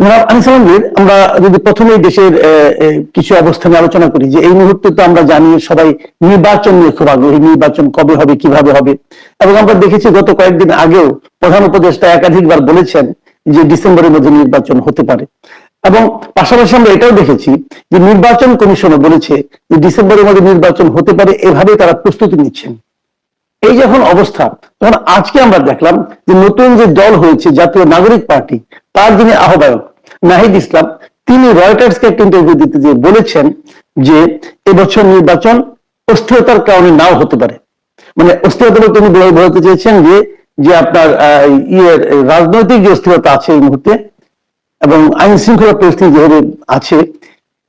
আমরা যদি প্রথমে দেশের কিছু অবস্থানে আলোচনা করি যে এই মুহূর্তে তো আমরা জানি সবাই নির্বাচন নিয়ে খুব আগ্রহী, নির্বাচন কবে হবে, কীভাবে হবে। এবং আমরা দেখেছি গত কয়েকদিন আগেও প্রধান উপদেষ্টা একাধিকবার বলেছেন যে ডিসেম্বরের মধ্যে নির্বাচন হতে পারে। এবং পাশাপাশি আমরা এটাও দেখেছি যে নির্বাচন কমিশনও বলেছে যে ডিসেম্বরের মধ্যে নির্বাচন হতে পারে এভাবে তারা প্রস্তুতি নিচ্ছেন। এই যখন অবস্থা, তখন আজকে আমরা দেখলাম যে নতুন যে দল হয়েছে জাতীয় নাগরিক পার্টি, তার যিনি আহ্বায়ক নাহিদ ইসলাম, তিনি রয়টার্সকে একটা ইন্টারভিউ দিতে যে বলেছেন যে, এবছর নির্বাচন অস্থিরতার কারণে নাও হতে পারে। মানে অস্থিরতা বলতে তিনি বোঝাতে চেয়েছেন যে যে আপনার ইয়ের রাজনৈতিক যে অস্থিরতা আছে এই মুহূর্তে এবং আইন শৃঙ্খলা পরিস্থিতি যেভাবে আছে,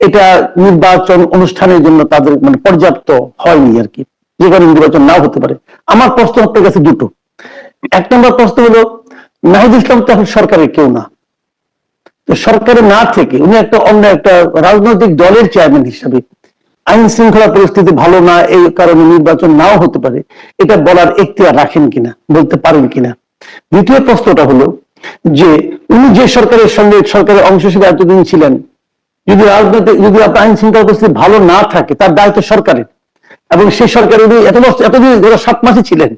এটা নির্বাচন অনুষ্ঠানের জন্য তাদের মানে পর্যাপ্ত হয়নি আর কি। যে কারণে নির্বাচন নাও হতে পারে। আমার প্রশ্ন আপনার কাছে দুটো। এক নম্বর প্রশ্ন হলো, নাহিদ ইসলাম তো এখন সরকারের কেউ না। সরকারে না থেকে, উনি একটা অন্য একটা রাজনৈতিক দলের চেয়ারম্যান হিসাবে, আইন শৃঙ্খলা পরিস্থিতি ভালো না, এই কারণে নির্বাচন নাও হতে পারে, এটা বলার এখতিয়ার রাখেন কিনা, বলতে পারেন কিনা? দ্বিতীয় প্রশ্নটা হলো যে, উনি যে সরকারের সঙ্গে সরকারের অংশ হিসেবে এতদিন ছিলেন, যদি রাজনৈতিক, যদি আপনার আইন শৃঙ্খলা পরিস্থিতি ভালো না থাকে, তার দায়িত্ব সরকারের। এবং সেই সরকার উনি এত বছর, এতদিন ধরে সাত মাসে ছিলেন,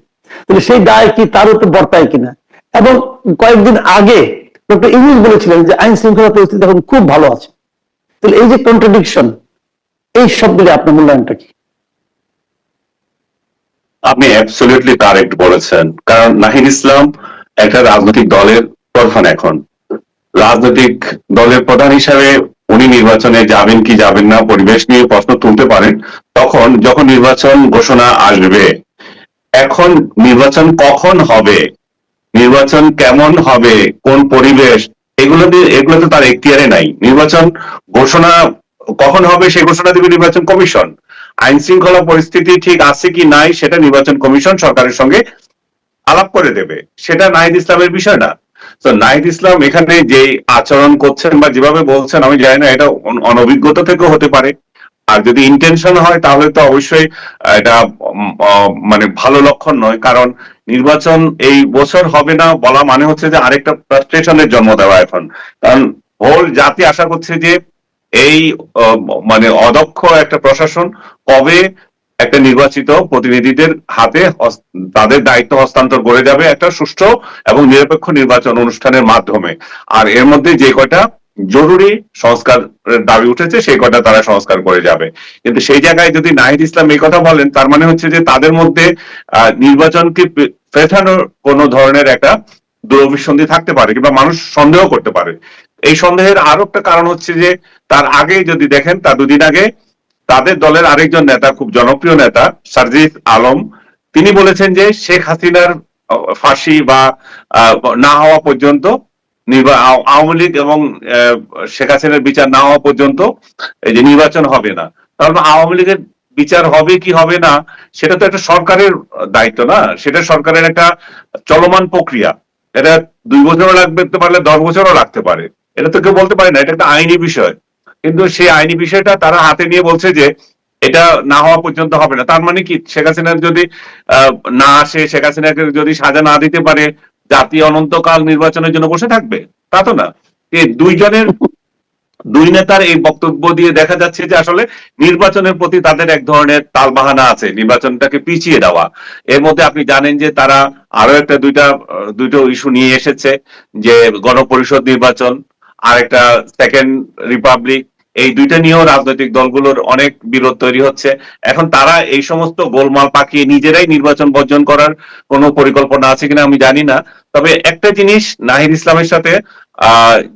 তাহলে সেই দায় কি তার উপর বর্তায় কিনা? এবং কয়েকদিন আগে ডক্টর ইংলিশ বলেছিলেন যে আইন শৃঙ্খলা পরিস্থিতি এখন খুব ভালো আছে। তাহলে এই যে কন্ট্রাডিকশন এই সবগুলি আপনার মূল্যায়নটা কি? আপনি অ্যাবসলিউটলি কারেক্ট বলেছেন। কারণ নাহিদ ইসলাম একটা রাজনৈতিক দলের প্রধান এখন। রাজনৈতিক দলের প্রধান হিসাবে উনি নির্বাচনে যাবেন কি যাবেন না, পরিবেশ নিয়ে প্রশ্ন তুলতে পারেন। তখন যখন নির্বাচন ঘোষণা আসবে, এখন নির্বাচন কখন হবে নির্বাচন কেমন হবে, কোন পরিবেশ, এগুলো এগুলো তো তার এখতিয়ারে নাই। নির্বাচন ঘোষণা কখন হবে সে ঘোষণা দেবে নির্বাচন কমিশন। আইন শৃঙ্খলা পরিস্থিতি ঠিক আছে কি নাই সেটা নির্বাচন কমিশন সরকারের সঙ্গে আলাপ করে দেবে। সেটা নাহিদ ইসলামের বিষয় না। তো নাহিদ ইসলাম এখানে যে আচরণ করছেন বা যেভাবে বলছেন, আমি জানি না, এটা অনভিজ্ঞতা থেকেও হতে পারে। আর যদি ইন্টেনশন হয়, তাহলে তো অবশ্যই এটা মানে ভালো লক্ষণ নয়। কারণ নির্বাচন এই বছর হবে না বলা মানে হচ্ছে যে আরেকটা ফ্রাস্ট্রেশনের জন্ম দেওয়া এখন। কারণ হোল জাতি আশা করছে যে এই মানে অদক্ষ একটা প্রশাসন কবে একটা নির্বাচিত প্রতিনিধিদের হাতে তাদের দায়িত্ব হস্তান্তর করে যাবে একটা সুষ্ঠু এবং নিরপেক্ষ নির্বাচন অনুষ্ঠানের মাধ্যমে। আর এর মধ্যে যে কয়টা জরুরি সংস্কারের দাবি উঠেছে, সেই কয়টা তারা সংস্কার করে যাবে। কিন্তু সেই জায়গায় যদি নাহিদ ইসলাম এই কথা বলেন, তার মানে হচ্ছে যে তাদের মধ্যে নির্বাচনকে পেছানোর কোন ধরনের একটা দুরভিসন্ধি থাকতে পারে কিংবা মানুষ সন্দেহ করতে পারে। এই সন্দেহের আরও একটা কারণ হচ্ছে যে, তার আগে যদি দেখেন, তার দুদিন আগে তাদের দলের আরেকজন নেতা, খুব জনপ্রিয় নেতা, সার্জিস আলম, তিনি বলেছেন যে শেখ হাসিনার ফাঁসি বা না হওয়া পর্যন্ত আওয়ামী লীগ এবং শেখ হাসিনার বিচার না হওয়া পর্যন্ত এই যে নির্বাচন হবে না। তাহলে আওয়ামী লীগের বিচার হবে কি হবে না, সেটা তো একটা সরকারের দায়িত্ব না। সেটা সরকারের একটা চলমান প্রক্রিয়া। এটা দুই বছরও লাগতে পারলে দশ বছরও লাগতে পারে। এটা তো কেউ বলতে পারে না, এটা একটা আইনি বিষয়। কিন্তু সেই আইনি বিষয়টা তারা হাতে নিয়ে বলছে যে এটা না হওয়া পর্যন্ত হবে না। তার মানে কি? শেখ হাসিনার যদি না আসে, শেখ হাসিনাকে যদি সাজা না দিতে পারে জাতি অনন্তকাল নির্বাচনের জন্য বসে থাকবে? তা তো না। এই দুইজনের, দুই নেতার এই বক্তব্য দিয়ে দেখা যাচ্ছে যে আসলে নির্বাচনের প্রতি তাদের এক ধরনের তালবাহানা আছে, নির্বাচনটাকে পিছিয়ে দেওয়া। এর মধ্যে আপনি জানেন যে তারা আরও একটা দুইটা, দুটো ইস্যু নিয়ে এসেছে, যে গণপরিষদ নির্বাচন আর একটা সেকেন্ড রিপাবলিক এই দুইটা নিয়েও রাজনৈতিক দলগুলোর অনেক বিরোধ তৈরি হচ্ছে। এখন তারা এই সমস্ত গোলমাল পাকিয়ে নিজেরাই নির্বাচন বর্জন করার কোনো পরিকল্পনা আছে কিনা আমি জানি না। তবে একটা জিনিস নাহিদ ইসলামের সাথে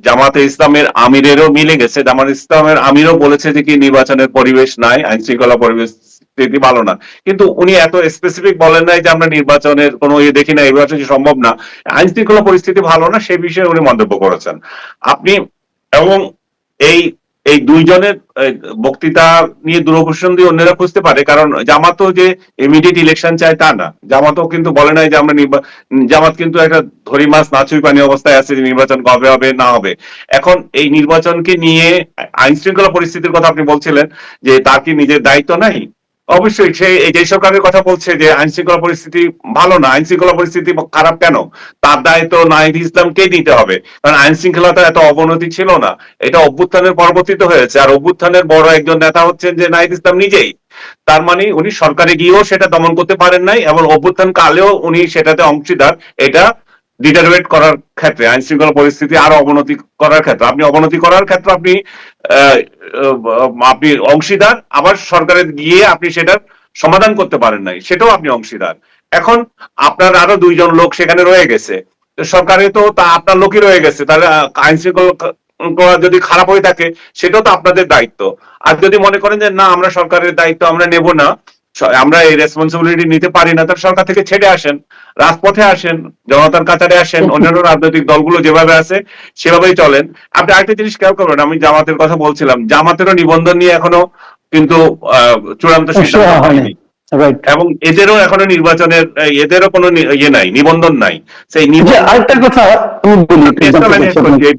জামাতে ইসলামের আমিরেরও মিলে গেছে। জামাত ইসলামের আমিরও বলেছে যে কি নির্বাচনের পরিবেশ নাই আইন শৃঙ্খলা পরিবেশ স্থিতি ভালো না। কিন্তু উনি এত স্পেসিফিক বলেন নাই যে আমরা নির্বাচনের কোনো ইয়ে দেখি না, এই বছর সম্ভব না। আইন শৃঙ্খলা পরিস্থিতি ভালো না সেই বিষয়ে উনি মন্তব্য করেছেন। আপনি, এবং এই এই দুইজনের বক্তৃতা নিয়ে দিয়ে অন্যরা খুঁজতে পারে। কারণ জামাতও যে ইমিডিয়েট ইলেকশন চায় তা না। জামাতও কিন্তু বলে নাই যে আমরা জামাত কিন্তু একটা ধরি মাছ, নাচুই পানি অবস্থায় আছে যে নির্বাচন কবে হবে, না হবে। এখন এই নির্বাচনকে নিয়ে আইন শৃঙ্খলা পরিস্থিতির কথা আপনি বলছিলেন যে তার কি নিজের দায়িত্ব নাই? অবশ্যই সে এই যে সরকারের কথা বলছে যে আইন শৃঙ্খলা পরিস্থিতি ভালো না আইন শৃঙ্খলা পরিস্থিতি খারাপ কেন? তার দায় তো নাহিদ ইসলামকে দিতে হবে। কারণ আইন শৃঙ্খলাটা এত অবনতি ছিল না। এটা অভ্যুত্থানের পরবর্তীতে হয়েছে। আর অভ্যুত্থানের বড় একজন নেতা হচ্ছেন যে নাহিদ ইসলাম নিজেই। তার মানে উনি সরকারে গিয়েও সেটা দমন করতে পারেন নাই এবং অভ্যুত্থান কালেও উনি সেটাতে অংশীদার। এটা ডিটারোয়েট করার ক্ষেত্রে আইন শৃঙ্খলা পরিস্থিতি আরও অবনতি করার ক্ষেত্রে। আপনি অবনতি করার ক্ষেত্রে আপনি আপনি অংশীদার, আবার সরকারে গিয়ে আপনি সেটার সমাধান করতে পারেন নাই। সেটাও আপনি অংশীদার। এখন আপনার আরও দুইজন লোক সেখানে রয়ে গেছে। সরকারে তো তা আপনার লোকই রয়ে গেছে। তাহলে আইন শৃঙ্খলা যদি খারাপ হয়ে থাকে, সেটাও তো আপনাদের দায়িত্ব। আর যদি মনে করেন যে, না, আমরা সরকারের দায়িত্ব আমরা নেব না আমরা এই রেসপন্সিবিলিটি নিতে পারি না তাহলে সরকার থেকে ছেড়ে আসেন রাজপথে আসেন জনতার কাতারে আসেন অন্যান্য রাজনৈতিক দলগুলো যেভাবে আছে সেভাবেই চলেন। আপনি আরেকটা জিনিস খেয়াল করবেন আমি জামাতের কথা বলছিলাম জামাতেরও নিবন্ধন নিয়ে এখনও কিন্তু আহ, চূড়ান্ত সিদ্ধান্ত হয়নি। এবং এদেরও এখনও নির্বাচনের এদেরও কোনো ইয়ে নাই নিবন্ধন নাই। সেই নিবন্ধন আরেকটা কথা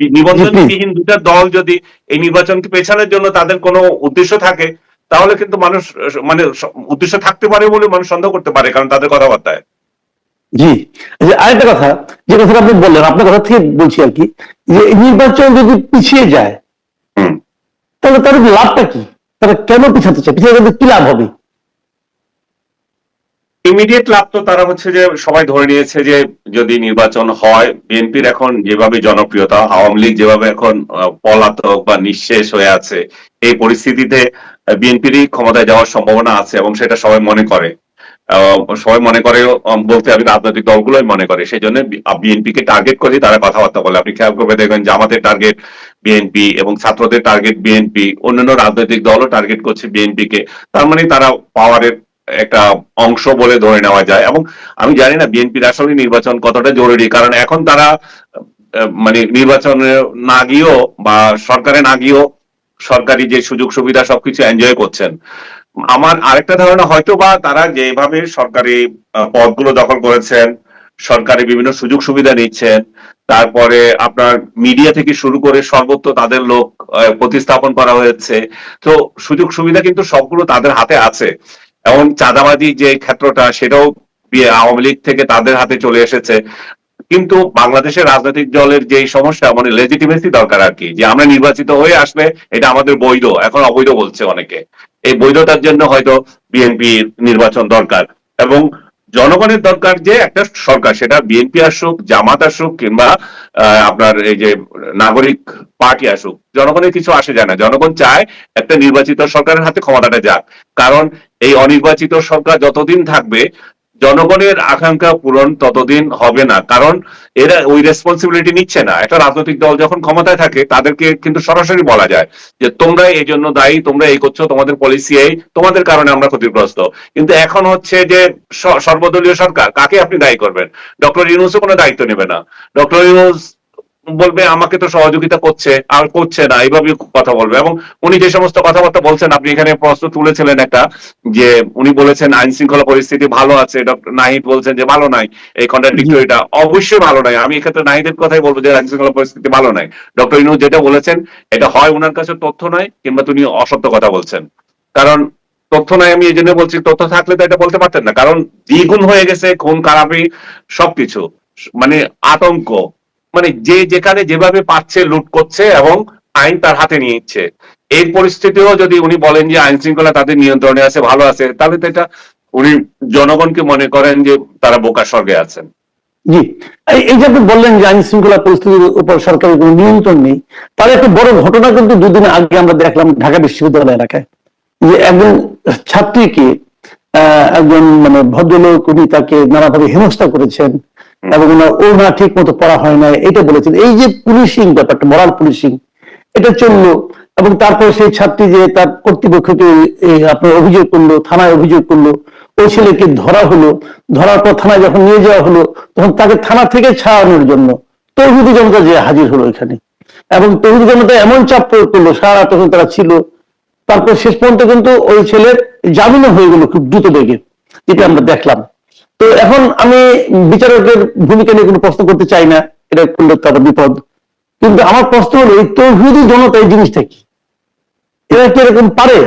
এই নিবন্ধনবিহীন দুটা দল যদি এই নির্বাচনকে পেছানোর জন্য তাদের কোনো উদ্দেশ্য থাকে তাহলে কিন্তু মানুষ মানে উদ্দেশ্য থাকতে পারে বলে মানুষ সন্দেহ করতে পারে কারণ তাদের কথাবার্তায়। জি। যে আরেকটা কথা যে কথাটা আপনি বললেন আপনার কথা থেকে বলছি আর কি যে নির্বাচন যদি পিছিয়ে যায় হুম। তাহলে তাদের লাভটা কি? তারা কেন পিছাতে চায়? পিছিয়ে গেলে কি লাভ হবে? ইমিডিয়েট লাভ তো তারা হচ্ছে যে সবাই ধরে নিয়েছে যে যদি নির্বাচন হয়, বিএনপির এখন যেভাবে জনপ্রিয়তা, আওয়ামী লীগ যেভাবে এখন পলাতক বা নিঃশেষ হয়ে আছে, এই পরিস্থিতিতে বিএনপিরই ক্ষমতায় যাওয়ার সম্ভাবনা আছে এবং সেটা সবাই মনে করে। সবাই মনে করে বলতে আমি রাজনৈতিক দলগুলোই মনে করে। সেই জন্য বিএনপি কে টার্গেট করে, তারা কথাবার্তা বলে। আপনি খেয়াল করবে, দেখবেন জামাতের টার্গেট বিএনপি এবং ছাত্রদের টার্গেট বিএনপি। অন্যান্য রাজনৈতিক দলও টার্গেট করছে বিএনপি কে তার মানে তারা পাওয়ারের একটা অংশ বলে ধরে নেওয়া যায়। এবং আমি জানি না বিএনপির আসলে নির্বাচন কতটা জরুরি, কারণ এখন তারা মানে নির্বাচনে না গিয়েও বা সরকারে না গিয়েও সরকারি যে সুযোগ সুবিধা সবকিছু এনজয় করছেন। আমার আরেকটা ধারণা হয়তো বা তারা যেভাবে সরকারি পদগুলো দখল করেছেন, সরকারি বিভিন্ন সুযোগ সুবিধা নিচ্ছেন, তারপরে আপনার মিডিয়া থেকে শুরু করে সর্বত্র তাদের লোক প্রতিস্থাপন করা হয়েছে। তো সুযোগ সুবিধা কিন্তু সবগুলো তাদের হাতে আছে। এবং চাঁদাবাজি যে ক্ষেত্রটা, সেটাও আওয়ামী লীগ থেকে তাদের হাতে চলে এসেছে। কিন্তু বাংলাদেশের রাজনৈতিক দলের যে সমস্যা মানে লেজিটিমেসি দরকার আর কি, যে আমরা নির্বাচিত হয়ে আসলে এটা আমাদের বৈধ, এখন অবৈধ বলছে অনেকে। এই বৈধতার জন্য হয়তো বিএনপি নির্বাচন দরকার। এবং জনগণের দরকার যে একটা সরকার, সেটা বিএনপি আসুক, জামাত আসুক, কিংবা আপনার এই যে নাগরিক পার্টি আসুক, জনগণের কিছু আসে যায় না। জনগণ চায় একটা নির্বাচিত সরকারের হাতে ক্ষমতাটা যাক। কারণ এই অনির্বাচিত সরকার যতদিন থাকবে জনগণের আকাঙ্ক্ষা পূরণ ততদিন হবে না, কারণ এরা ওই রেসপন্সিবিলিটি নিচ্ছে না। একটা রাজনৈতিক দল যখন ক্ষমতায় থাকে, তাদেরকে কিন্তু সরাসরি বলা যায় যে, তোমরা এই জন্য দায়ী, তোমরা এই করছ, তোমাদের পলিসি এই, তোমাদের কারণে আমরা ক্ষতিগ্রস্ত। কিন্তু এখন হচ্ছে যে সর্বদলীয় সরকার, কাকে আপনি দায়ী করবেন? ডক্টর ইউনুসও কোনো দায়িত্ব নেবে না। ডক্টর ইউনুস বলবে আমাকে তো সহযোগিতা করছে আর করছে না। এইভাবে কথা বলবে। এবং উনি যে সমস্ত কথাবার্তা বলছেন আপনি এখানে প্রশ্ন তুলেছিলেন একটা যে উনি বলেছেন আইন শৃঙ্খলা পরিস্থিতি ভালো আছে। ডক্টর নাহিদ বলছেন যে ভালো নাই। এই কন্ট্রাডিক্টরিটা অবশ্যই ভালো নাই। আমি এক্ষেত্রে নাহিদের কথাই বলব যে আইন শৃঙ্খলা পরিস্থিতি ভালো নাই। ডক্টর ইনু যেটা বলেছেন এটা হয় ওনার কাছে তথ্য নয় কিংবা তিনি অসত্য কথা বলছেন। কারণ তথ্য নাই আমি এই জন্য বলছি তথ্য থাকলে তো এটা বলতে পারতেন না। কারণ দ্বিগুণ হয়ে গেছে খুন খারাপি সবকিছু। মানে আতঙ্ক। মানে যে যেখানে যেভাবে পাচ্ছে, লুট করছে এবং আইন তার হাতে নিয়ে নিচ্ছে। এই পরিস্থিতিও যদি উনি বলেন যে আইন শৃঙ্খলা তাদের নিয়ন্ত্রণে আছে, ভালো আছে, তাহলে তো এটা উনি জনগণকে মনে করেন যে তারা বোকা স্বর্গে আছেন। জি। এই যে আপনি বললেন যে আইন শৃঙ্খলা পরিস্থিতির উপর সরকারের কোনো নিয়ন্ত্রণ নেই তার একটা বড় ঘটনা কিন্তু দুদিন আগে আমরা দেখলাম ঢাকা বিশ্ববিদ্যালয় এলাকায়। যে একজন ছাত্রীকে একজন মানে ভদ্রলোক, উনি তাকে নানাভাবে হেনস্থা করেছেন এবং ওনার ওনা ঠিক মতো পড়া হয় না এটা বলেছেন এই যে পুলিশিং ব্যাপারটা মরাল পুলিশিং, এটা চলল। এবং তারপর সেই ছাত্রী যে তার কর্তৃপক্ষকে আপনার অভিযোগ করল, থানায় অভিযোগ করল, ওই ছেলেকে ধরা হলো। ধরার পর থানায় যখন নিয়ে যাওয়া হলো, তখন তাকে থানা থেকে ছাড়ানোর জন্য তৌহিদি জনতা যে হাজির হলো এখানে। এবং তৌহিদি জনতা এমন চাপ প্রয়োগ করল, সারা তখন তারা ছিল, তারপর শেষ পর্যন্ত কিন্তু ওই ছেলের জামিনও হয়ে গেল খুব দ্রুত বেগে, যেটা আমরা দেখলাম। তো এখন আমি বিচারকের ভূমিকা নিয়ে কোনো প্রশ্ন করতে চাই না, এটা করলে তার বিপদ। কিন্তু আমার প্রশ্ন হলো, এই তৌহিদি জনতা এই জিনিসটা কি? এরা কি এরকম পারে?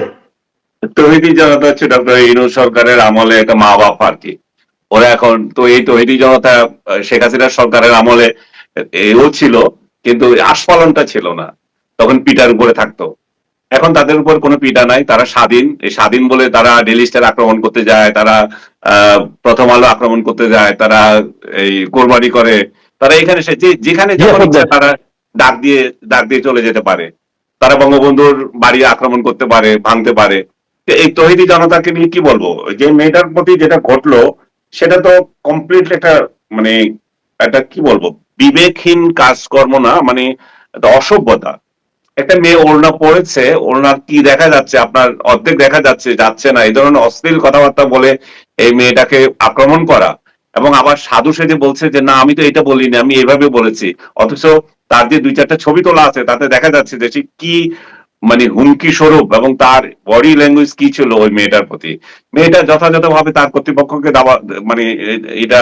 তহিদি জনতা হচ্ছে ডক্টর ইনু সরকারের আমলে একটা মা বাপ আর কি। ওরা এখন তো এই তহিদি জনতা, শেখ হাসিনার সরকারের আমলে এও ছিল, কিন্তু আস্ফালনটা ছিল না। তখন পিটার উপরে থাকতো। এখন তাদের উপর কোনো পিটা নাই তারা স্বাধীন। এই স্বাধীন বলে তারা ডেলি স্টার আক্রমণ করতে যায় তারা প্রথম আলো আক্রমণ করতে যায় তারা এই কোরবানি করে। তারা এখানে সে যেখানে দেয়। তারা ডাক দিয়ে ডাক দিয়ে চলে যেতে পারে। তারা বঙ্গবন্ধুর বাড়ি আক্রমণ করতে পারে ভাঙতে পারে। এই তহিদি জনতাকে নিয়ে কি বলব? যে মেয়েটার প্রতি যেটা ঘটলো সেটা তো কমপ্লিট একটা মানে একটা কি বলব? বিবেকহীন কাজকর্ম না মানে অসভ্যতা। একটা মেয়ে ওড়না পড়েছে, ওড়নার কি দেখা যাচ্ছে? আপনার অর্ধেক দেখা যাচ্ছে যাচ্ছে না। এই ধরনের অশ্লীল কথাবার্তা বলে এই মেয়েটাকে আক্রমণ করা। এবং আবার সাধু সেজে বলছে যে, না, আমি তো এটা বলিনি, আমি এভাবে বলেছি। অথচ তার যে দুই চারটা ছবি তোলা আছে, তাতে দেখা যাচ্ছে যে সে কি মানে হুমকি স্বরূপ এবং তার বডি ল্যাঙ্গুয়েজ কি ছিল ওই মেয়েটার প্রতি। মেয়েটা যথাযথভাবে তার কর্তৃপক্ষকে দাবা মানে এটা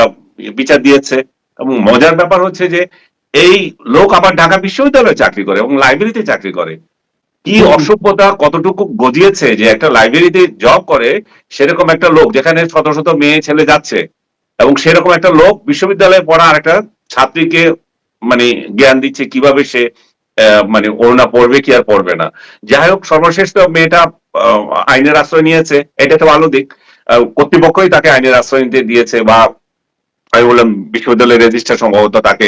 বিচার দিয়েছে। এবং মজার ব্যাপার হচ্ছে যে এই লোক আবার ঢাকা বিশ্ববিদ্যালয়ে চাকরি করে এবং লাইব্রেরিতে চাকরি করে। কি অসভ্যতা কতটুকু গজিয়েছে যে একটা লাইব্রেরিতে জব করে সেরকম একটা লোক যেখানে শত শত মেয়ে ছেলে যাচ্ছে এবং সেরকম একটা লোক বিশ্ববিদ্যালয়ে পড়া আর একটা ছাত্রীকে মানে জ্ঞান দিচ্ছে কীভাবে সে আহ, মানে ওড়না পড়বে কি আর পড়বে না। যাই হোক সর্বশেষ তো মেয়েটা আহ, আইনের আশ্রয় নিয়েছে। এটা তো ভালো দিক। কর্তৃপক্ষই তাকে আইনের আশ্রয় নিতে দিয়েছে বা আমি বললাম বিশ্ববিদ্যালয়ের রেজিস্ট্রার সম্ভবত তাকে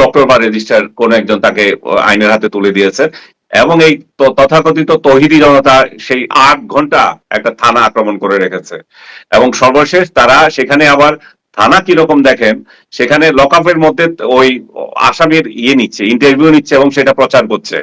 প্রক্টর বা রেজিস্ট্রার কোন একজন তাকে আইনের হাতে তুলে দিয়েছে। এবং এই তথাকথিত তহিদি জনতা সেই আট ঘণ্টা একটা থানা আক্রমণ করে রেখেছে। এবং সর্বশেষ তারা সেখানে আবার থানা কীরকম দেখেন, সেখানে লকআপের মধ্যে ওই আসামির ইয়ে নিচ্ছে ইন্টারভিউ নিচ্ছে এবং সেটা প্রচার করছে।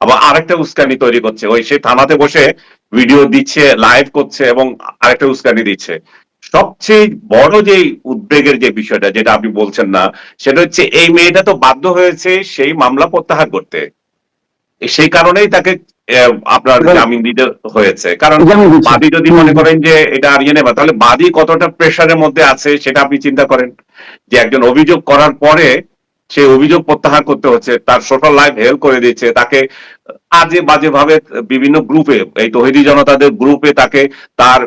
আবার আরেকটা উস্কানি তৈরি করছে। ওই সে থানাতে বসে ভিডিও দিচ্ছে লাইভ করছে এবং আরেকটা উস্কানি দিচ্ছে। সবচেয়ে বড় যে উদ্বেগের যে বিষয়টা যেটা আপনি বলছেন না সেটা হচ্ছে এই মেয়েটা তো বাধ্য হয়েছে সেই মামলা প্রত্যাহার করতে। সেই কারণেই তাকে আপনার জামিন দিতে হয়েছে। কারণ। বাদী যদি মনে করেন যে এটা আর ইয়ে নেবা তাহলে বাদী কতটা প্রেশারের মধ্যে আছে সেটা আপনি চিন্তা করেন। যে একজন অভিযোগ করার পরে সেই অভিযোগ প্রত্যাহার করতে হচ্ছে তার সোশ্যাল লাইফ হেল্প করে দিচ্ছে তাকে আজে বাজে ভাবে বিভিন্ন গ্রুপে এই তহিদি জনতাদের গ্রুপে তাকে তার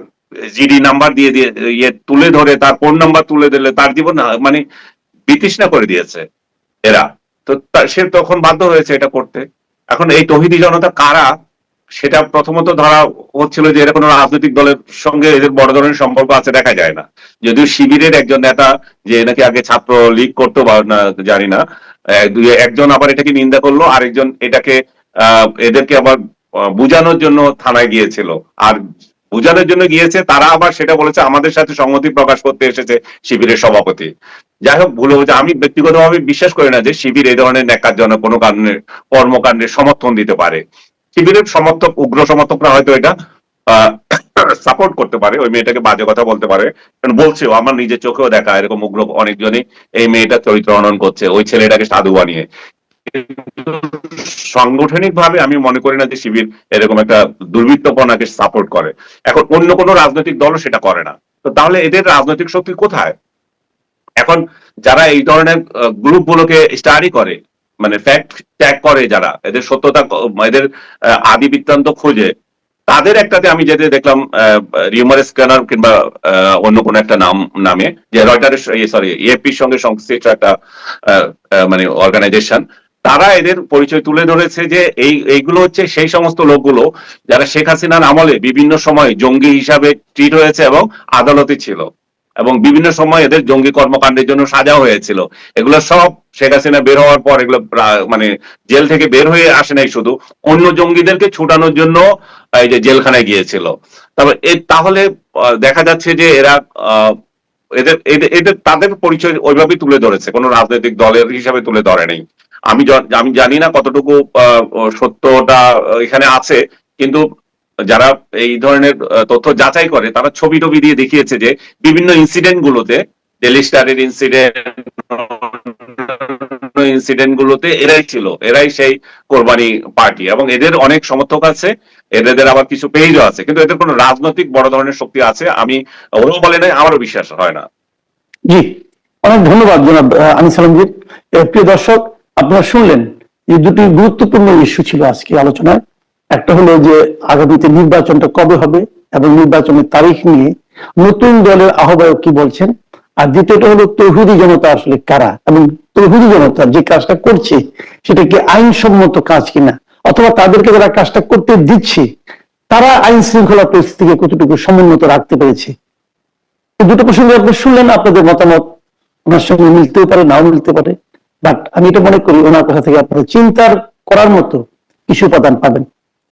জিডি নাম্বার দিয়ে দিয়ে ইয়ে তুলে ধরে, তার ফোন নাম্বার তুলে দিলে তার জীবন মানে বিতৃষ্ণা করে দিয়েছে এরা। তো সে তখন বাধ্য হয়েছে এটা করতে। এখন এই তহিদি জনতা কারা, সেটা প্রথমত ধরা হচ্ছিল যে এরা কোনো রাজনৈতিক দলের সঙ্গে এদের বড় ধরনের সম্পর্ক আছে, দেখা যায় না। যদিও শিবিরের একজন নেতা, যে নাকি আগে ছাত্র লীগ করতো জানি না একজন আবার এটাকে নিন্দা করল, আরেকজন এটাকে এদেরকে আবার বুঝানোর জন্য থানায় গিয়েছিল। আর বুঝানোর জন্য গিয়েছে, তারা আবার সেটা বলেছে, আমাদের সাথে সংহতি প্রকাশ করতে এসেছে শিবিরের সভাপতি। যাই হোক, ভুল হয়েছে। আমি ব্যক্তিগতভাবে বিশ্বাস করি না যে শিবির এই ধরনের ন্যাকারজনক কোনো কারণে কর্মকাণ্ডের সমর্থন দিতে পারে। শিবিরের সমর্থক, উগ্র সমর্থকরা হয়তো এটা সাপোর্ট করতে পারে। ওই মেয়েটাকে বাজে কথা বলতে পারে। বলছেও আমার নিজের চোখেও দেখা, এরকম উগ্র অনেকজনই এই মেয়েটা চরিত্র হনন করছে, ওই ছেলেটাকে সাধু বানিয়ে। সাংগঠনিক ভাবে আমি মনে করি না যে শিবির এরকম একটা দুর্বৃত্তপনাকে সাপোর্ট করে। এখন অন্য কোনো রাজনৈতিক দলও সেটা করে না। তো তাহলে এদের রাজনৈতিক শক্তি কোথায়? এখন যারা এই ধরনের গ্রুপ গুলোকে স্টাডি করে মানে ফ্যাক্ট ট্যাগ করে যারা, এদের সত্যতা, এদের আদি বৃত্তান্ত খোঁজে, তাদের একটাতে আমি যেতে দেখলাম রিউমার স্ক্যানার কিংবা অন্য কোনো একটা নাম, নামে, যে রয়টারের সরি এপির সঙ্গে সংশ্লিষ্ট একটা মানে অর্গানাইজেশন তারা এদের পরিচয় তুলে ধরেছে যে এই, এইগুলো হচ্ছে সেই সমস্ত লোকগুলো যারা শেখ হাসিনার আমলে বিভিন্ন সময় জঙ্গি হিসাবে ট্রিট হয়েছে এবং আদালতে ছিল এবং বিভিন্ন সময় এদের জঙ্গি কর্মকাণ্ডের জন্য সাজা হয়েছিল। এগুলো সব শেখ হাসিনা বের হওয়ার পর এগুলো মানে জেল থেকে বের হয়ে আসে নাই শুধু, অন্য জঙ্গিদেরকে ছুটানোর জন্য এই যে জেলখানায় গিয়েছিল। তবে তাহলে দেখা যাচ্ছে যে এরা এদের এদের তাদের পরিচয় ওইভাবেই তুলে ধরেছে, কোনো রাজনৈতিক দলের হিসাবে তুলে ধরে নেই আমি আমি জানি না কতটুকু সত্যটা এখানে আছে কিন্তু যারা এই ধরনের তথ্য যাচাই করে তারা ছবি টবি দিয়ে দেখিয়েছে যে বিভিন্ন ইনসিডেন্ট গুলোতে ডেলি স্টারের ইনসিডেন্ট ইনসিডেন্ট গুলোতে এরাই ছিল এরাই সেই কোরবানি পার্টি এবং এদের অনেক সমর্থক আছে এদের আবার কিছু পেজও আছে কিন্তু এদের কোনো রাজনৈতিক বড় ধরনের শক্তি আছে আমি ওরাও বলে নাই আমারও বিশ্বাস হয় না। জি অনেক ধন্যবাদ জনাব আলমগীর। এ, প্রিয় দর্শক আপনারা শুনলেন, এই দুটি গুরুত্বপূর্ণ ইস্যু ছিল আজকে আলোচনায়। একটা হলো যে আগামীতে নির্বাচনটা কবে হবে এবং নির্বাচনের তারিখ নিয়ে নতুন দলের আহ্বায়ক কি বলছেন? আর দ্বিতীয়টা হলো তৌহুদি জনতা আসলে কারা এবং তৌহুদি জনতা যে কাজটা করছে, সেটা কি আইনসম্মত কাজ কিনা? অথবা তাদেরকে যারা কাজটা করতে দিচ্ছে, তারা আইন শৃঙ্খলা পরিস্থিতিকে কতটুকু সমুন্নত রাখতে পেরেছে? এই দুটো প্রসঙ্গ আপনি শুনলেন, আপনাদের মতামত ওনার সঙ্গে মিলতেও পারে, নাও মিলতে পারে। বাট আমি এটা মনে করি ওনার কথা থেকে আপনারা চিন্তার করার মতো কিছু উপাদান পাবেন।